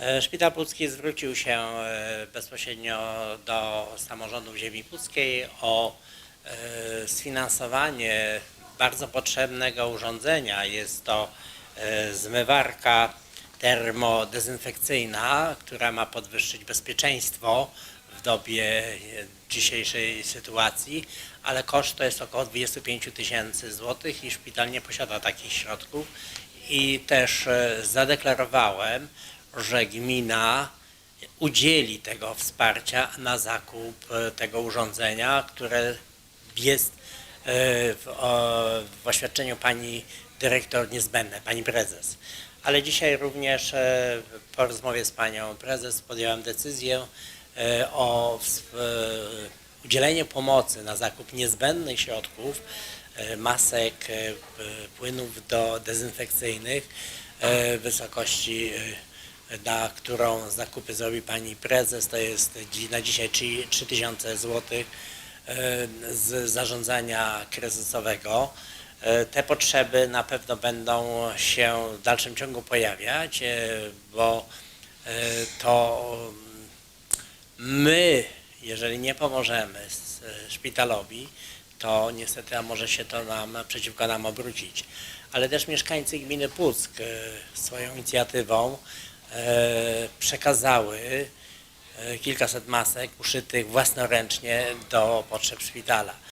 E, Szpital Pucki zwrócił się e, bezpośrednio do samorządów ziemi puckiej o e, sfinansowanie bardzo potrzebnego urządzenia. Jest to zmywarka termodezynfekcyjna, która ma podwyższyć bezpieczeństwo w dobie dzisiejszej sytuacji, ale koszt to jest około 25 tysięcy złotych i szpital nie posiada takich środków. I też zadeklarowałem, że gmina udzieli tego wsparcia na zakup e, tego urządzenia, które jest e, w, w oświadczeniu pani dyrektor niezbędne, pani prezes. Ale dzisiaj również e, po rozmowie z panią prezes podjąłem decyzję o udzieleniu pomocy na zakup niezbędnych środków, masek, płynów do dezynfekcyjnych w wysokości, na którą zakupy zrobi pani prezes, to jest na dzisiaj 3 3000 zł z zarządzania kryzysowego. E, Te potrzeby na pewno będą się w dalszym ciągu pojawiać, e, bo e, to my, jeżeli nie pomożemy szpitalowi, to niestety może się to nam przeciwko nam obrócić. Ale też mieszkańcy gminy Puck e, swoją inicjatywą e, przekazały e, kilkaset masek uszytych własnoręcznie do potrzeb szpitala.